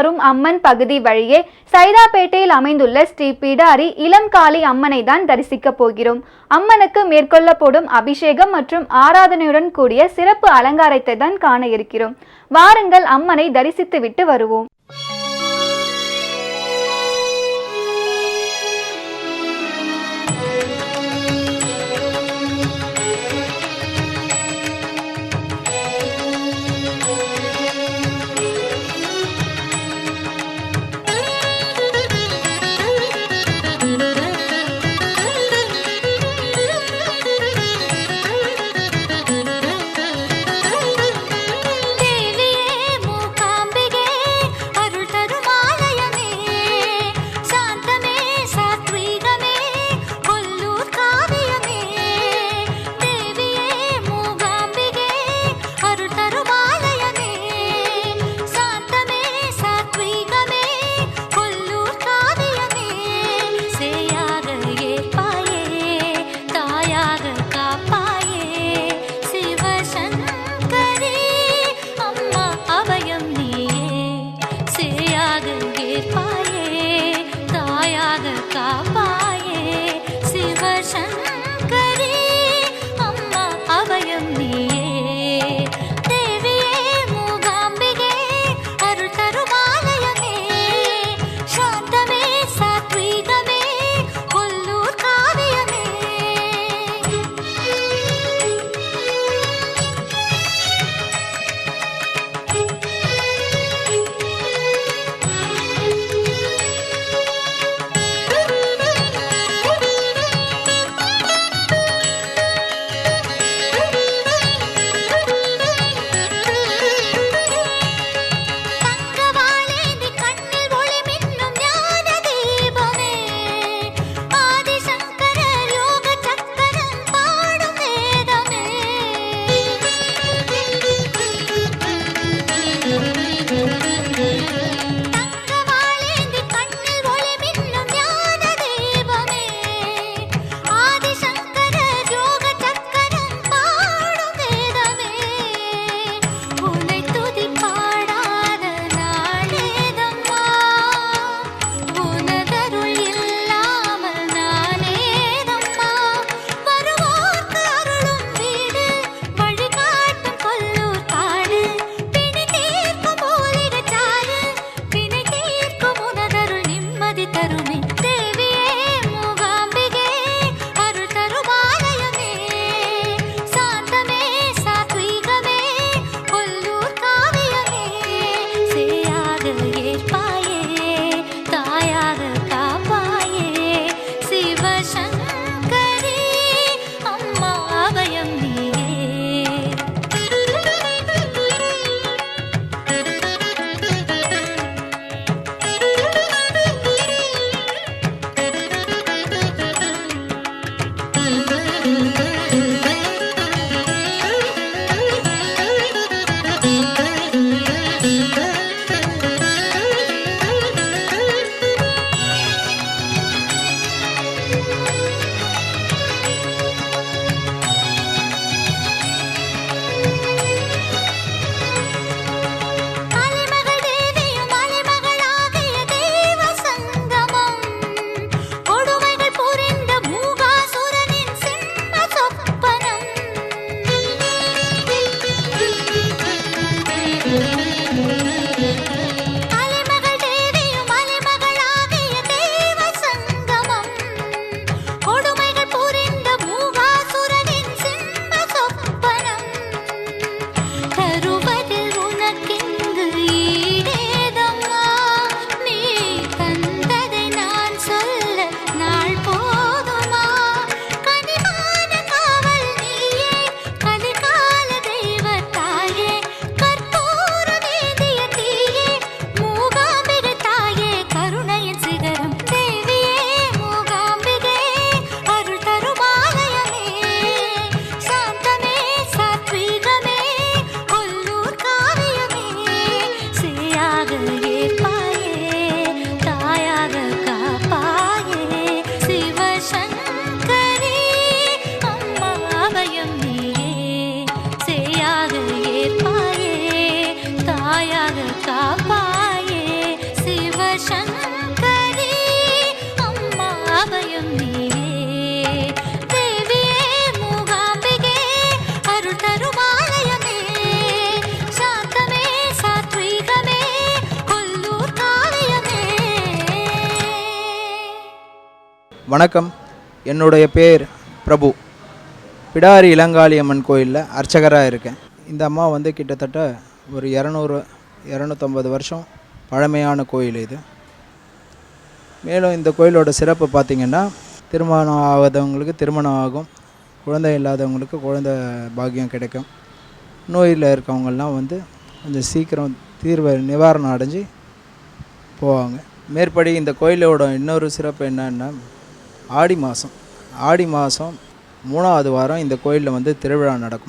தரும் அம்மன் பகுதி வழியே சைதாப்பேட்டையில் அமைந்துள்ள ஸ்ரீ பிடாரி இளம் காளி அம்மனை தான் தரிசிக்கப் போகிறோம். அம்மனுக்கு மேற்கொள்ளப்படும் அபிஷேகம் மற்றும் ஆராதனையுடன் கூடிய சிறப்பு அலங்காரத்தை தான் காண இருக்கிறோம். வாருங்கள் அம்மனை தரிசித்துவிட்டு வருவோம். ತಾಯಿ வணக்கம். என்னுடைய பேர் பிரபு. பிடாரி இளங்காளி அம்மன் கோயிலில் அர்ச்சகராக இருக்கேன். இந்த அம்மா வந்து கிட்டத்தட்ட ஒரு இரநூறு இரநூத்தம்பது வருஷம் பழமையான கோயில் இது. மேலும் இந்த கோயிலோட சிறப்பு பார்த்திங்கன்னா திருமணம் ஆகாதவங்களுக்கு திருமணம் ஆகும் குழந்தை இல்லாதவங்களுக்கு குழந்தை பாக்கியம் கிடைக்கும். நோயில் இருக்கவங்கெல்லாம் வந்து கொஞ்சம் சீக்கிரம் தீர்வை நிவாரணம் அடைஞ்சு போவாங்க. மேற்படி இந்த கோயிலோட இன்னொரு சிறப்பு என்னன்னா ஆடி மாதம் ஆடி மாதம் மூணாவது வாரம் இந்த கோயிலில் வந்து திருவிழா நடக்கும்.